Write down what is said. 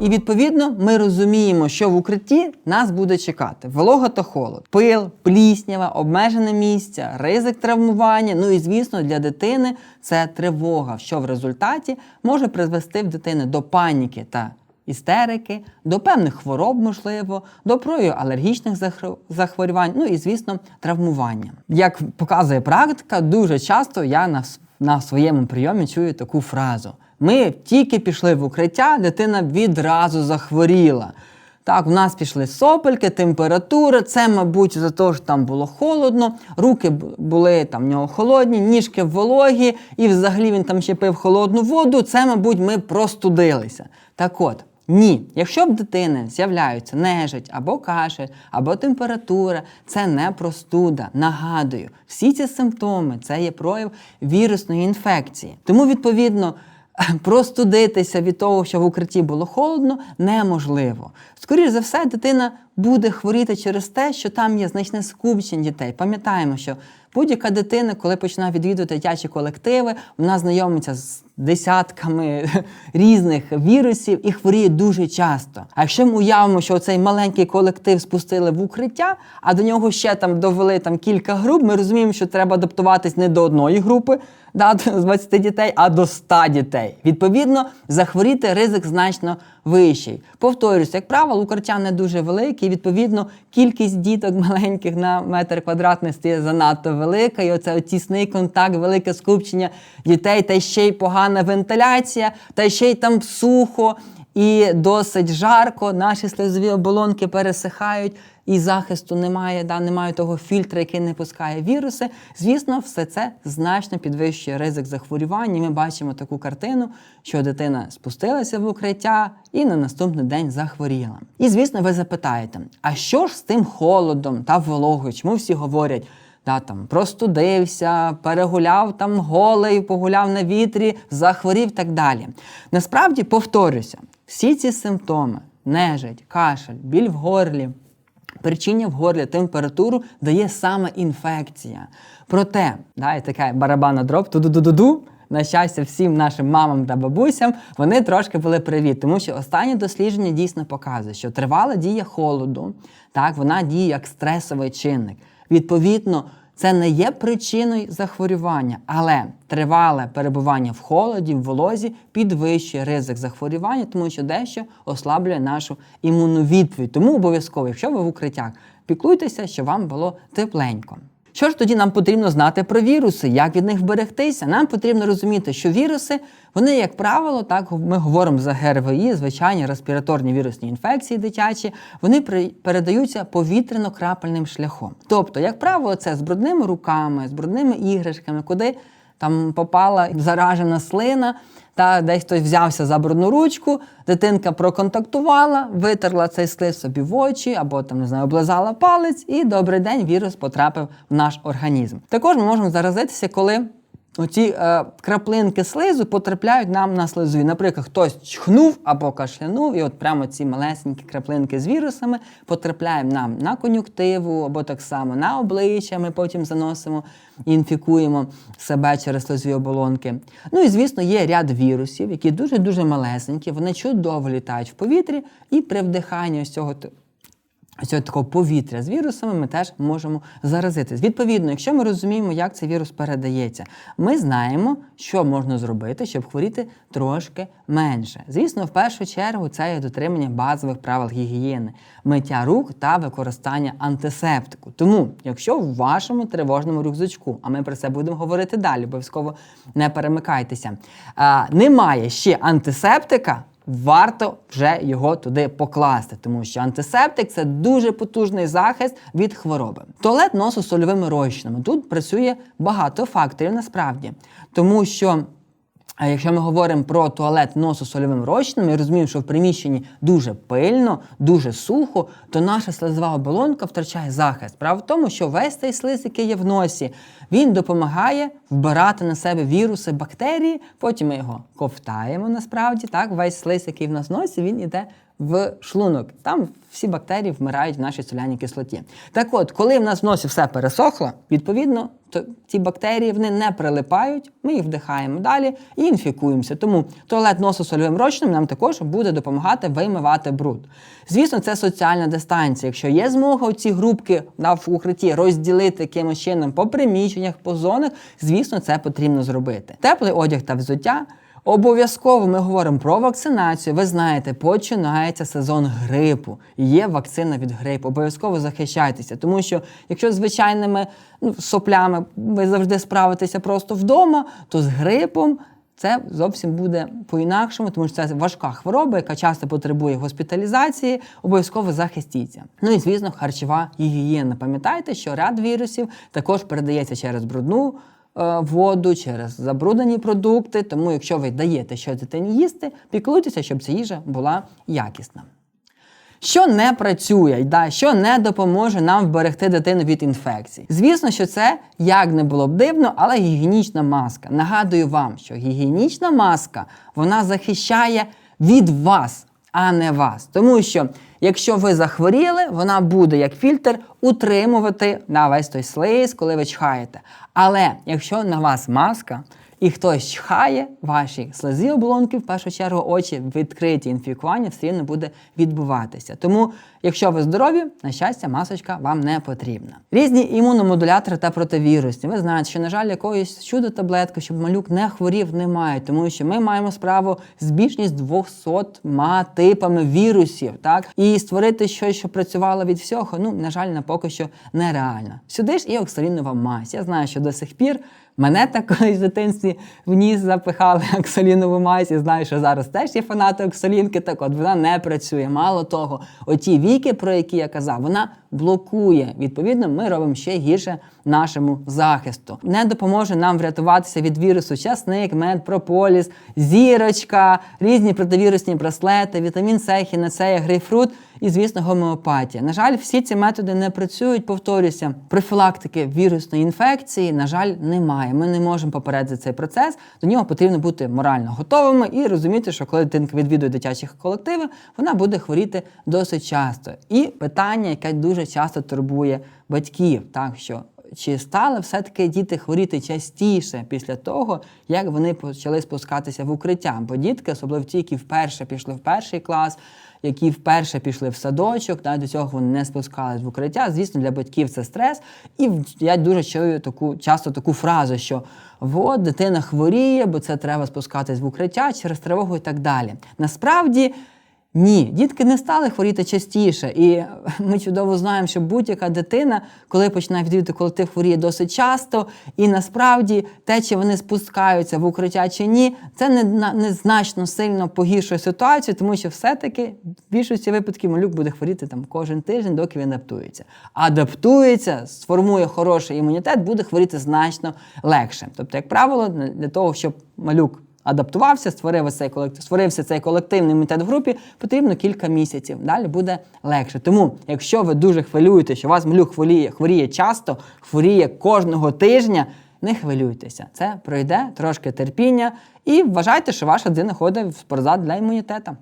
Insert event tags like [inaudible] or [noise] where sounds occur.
І відповідно ми розуміємо, що в укритті нас буде чекати волога та холод, пил, пліснява, обмежене місце, ризик травмування. Ну і звісно, для дитини це тривога, що в результаті може призвести в дитини до паніки та істерики, до певних хвороб, можливо, до прояву алергічних захворювань, ну і звісно, травмування. Як показує практика, дуже часто я на, на своєму прийомі чую таку фразу: ми тільки пішли в укриття, дитина відразу захворіла. Так, у нас пішли сопельки, температура. Це, мабуть, за те, що там було холодно, руки були там в нього холодні, ніжки вологі, і взагалі він там ще пив холодну воду. Це, мабуть, ми простудилися. Так от. Ні, якщо в дитини з'являються нежить або кашель, або температура, це не простуда. Нагадую, всі ці симптоми це є прояв вірусної інфекції. Тому, відповідно, [laughs] простудитися від того, що в укритті було холодно, неможливо. Скоріше за все, дитина буде хворіти через те, що там є значне скупчення дітей. Пам'ятаємо, що будь-яка дитина, коли починає відвідувати дитячі колективи, вона знайомиться з десятками [laughs] різних вірусів і хворіє дуже часто. А якщо ми уявимо, що цей маленький колектив спустили в укриття, а до нього ще там довели там кілька груп, ми розуміємо, що треба адаптуватись не до одної групи да, [laughs] з 20 дітей, а до 100 дітей. Відповідно, захворіти ризик значно вищий. Повторюсь, як правило, укриття не дуже велике, відповідно кількість діток маленьких на метр квадратний стає занадто велика. І оце тісний контакт, велике скупчення дітей, та ще й погана вентиляція, та ще й там сухо і досить жарко. Наші сльозові оболонки пересихають. І захисту немає, да, немає того фільтра, який не пускає віруси. Звісно, все це значно підвищує ризик захворювань. І Ми бачимо таку картину, що дитина спустилася в укриття і на наступний день захворіла. І звісно, ви запитаєте: а що ж з тим холодом та вологою? Чому всі говорять? Да, там простудився, перегуляв там голий, погуляв на вітрі, захворів так далі. Насправді, повторюся, всі ці симптоми нежить, кашель, біль в горлі, Причиння в горлі температуру дає саме інфекція. Проте, да, така барабана дроб, ту-ду-ду-ду-ду, на щастя, всім нашим мамам та бабусям вони трошки були приві, тому що останнє дослідження дійсно показує, що тривала дія холоду, так, вона діє як стресовий чинник. Відповідно, це не є причиною захворювання, але тривале перебування в холоді, в волозі підвищує ризик захворювання, тому що дещо ослаблює нашу імунну відповідь. Тому обов'язково, якщо ви в укриттях, піклуйтеся, щоб вам було тепленько. Що ж тоді нам потрібно знати про віруси, як від них вберегтися? Нам потрібно розуміти, що віруси, вони, як правило, так ми говоримо за ГРВІ, звичайні респіраторні вірусні інфекції дитячі, вони передаються повітряно-крапельним шляхом. Тобто, як правило, це з брудними руками, з брудними іграшками, куди там попала заражена слина, та десь хтось взявся за брудну ручку, дитинка проконтактувала, витерла цей слив собі в очі або там не знаю, облизала палець, і добрий день вірус потрапив в наш організм. Також ми можемо заразитися, коли оці е, краплинки слизу потрапляють нам на слизові. Наприклад, хтось чхнув або кашлянув, і от прямо ці малесенькі краплинки з вірусами потрапляють нам на кон'юктиву або так само на обличчя. Ми потім заносимо і інфікуємо себе через слизові оболонки. Ну і звісно, є ряд вірусів, які дуже дуже малесенькі, вони чудово літають в повітрі, і при вдиханні ось цього. Цього такого повітря з вірусами ми теж можемо заразитись. Відповідно, якщо ми розуміємо, як цей вірус передається, ми знаємо, що можна зробити, щоб хворіти трошки менше. Звісно, в першу чергу це є дотримання базових правил гігієни, миття рук та використання антисептику. Тому, якщо в вашому тривожному рюкзачку, а ми про це будемо говорити далі, обов'язково не перемикайтеся, немає ще антисептика варто вже його туди покласти, тому що антисептик це дуже потужний захист від хвороби. Туалет носу з сольовими розчинами. Тут працює багато факторів насправді, тому що. А якщо ми говоримо про туалет носу сольовим розчином, і розуміємо, що в приміщенні дуже пильно, дуже сухо, то наша слизова оболонка втрачає захист. Право в тому, що весь цей слиз, який є в носі, він допомагає вбирати на себе віруси, бактерії. Потім ми його ковтаємо насправді. Так, весь слиз, який в нас в носі, він іде в шлунок. Там всі бактерії вмирають в нашій соляній кислоті. Так от, коли в нас в носі все пересохло, відповідно, то ці бактерії вони не прилипають, ми їх вдихаємо далі і інфікуємося. Тому туалет нососольовим розчином нам також буде допомагати вимивати бруд. Звісно, це соціальна дистанція. Якщо є змога ці групки на в укритті розділити якимось чином по приміщеннях, по зонах, звісно, це потрібно зробити. Теплий одяг та взуття. Обов'язково ми говоримо про вакцинацію. Ви знаєте, починається сезон грипу. Є вакцина від грипу. Обов'язково захищайтеся, тому що якщо звичайними ну, соплями ви завжди справитеся просто вдома, то з грипом це зовсім буде по-інакшому, тому що це важка хвороба, яка часто потребує госпіталізації. Обов'язково захистіться. Ну і звісно, харчова гігієна. Пам'ятайте, що ряд вірусів також передається через брудну воду, через забруднені продукти. Тому, якщо ви даєте щось дитині їсти, піклуйтеся, щоб ця їжа була якісна. Що не працює, да, що не допоможе нам вберегти дитину від інфекцій? Звісно, що це як не було б дивно, але гігієнічна маска. Нагадую вам, що гігієнічна маска вона захищає від вас, а не вас. Тому що якщо ви захворіли, вона буде як фільтр утримувати на весь той слиз, коли ви чхаєте. Але якщо на вас маска, і хтось чхає, ваші слези оболонки, в першу чергу очі відкриті інфікування, все рівно буде відбуватися. Тому, якщо ви здорові, на щастя, масочка вам не потрібна. Різні імуномодулятори та противірусні. Ви знаєте, що, на жаль, якоїсь чудо таблетки, щоб малюк не хворів, немає, тому що ми маємо справу з більш ніж 200 типами вірусів. Так? І створити щось, що працювало від всього, ну, на жаль, на поки що нереально. Сюди ж і оксалінова мазь. Я знаю, що до сих пір Мене так колись в дитинстві в ніс запихали оксалінову мазь і знаю, що зараз теж є фанати оксалінки, так от вона не працює. Мало того, оті віки, про які я казав, вона блокує. Відповідно, ми робимо ще гірше нашому захисту. Не допоможе нам врятуватися від вірусу часник, мед, прополіс, зірочка, різні противірусні браслети, вітамін С, хінацея, грейпфрут і, звісно, гомеопатія. На жаль, всі ці методи не працюють. Повторюся, профілактики вірусної інфекції, на жаль, немає. Ми не можемо попередити цей процес. До нього потрібно бути морально готовими і розуміти, що коли дитинка відвідує дитячі колективи, вона буде хворіти досить часто. І питання, яке дуже часто турбує батьків, так що. Чи стали все-таки діти хворіти частіше після того, як вони почали спускатися в укриття? Бо дітки, особливо ті, які вперше пішли в перший клас, які вперше пішли в садочок, та, до цього вони не спускались в укриття. Звісно, для батьків це стрес. І я дуже чую таку часто таку фразу, що от дитина хворіє, бо це треба спускатись в укриття через тривогу і так далі. Насправді. Ні, дітки не стали хворіти частіше, і [laughs] ми чудово знаємо, що будь-яка дитина, коли починає відвідувати колектив, хворіє досить часто. І насправді те, чи вони спускаються в укриття чи ні, це не, не сильно погіршує ситуацію, тому що все-таки в більшості випадків малюк буде хворіти там кожен тиждень, доки він адаптується. Адаптується, сформує хороший імунітет, буде хворіти значно легше. Тобто, як правило, для того, щоб малюк адаптувався, створив цей колектив, створився цей колективний імунітет в групі, потрібно кілька місяців. Далі буде легше. Тому, якщо ви дуже хвилюєте, що вас малюк хворіє, хворіє часто, хворіє кожного тижня. Не хвилюйтеся, це пройде трошки терпіння і вважайте, що ваша дитина ходить в спортзал для імунітету.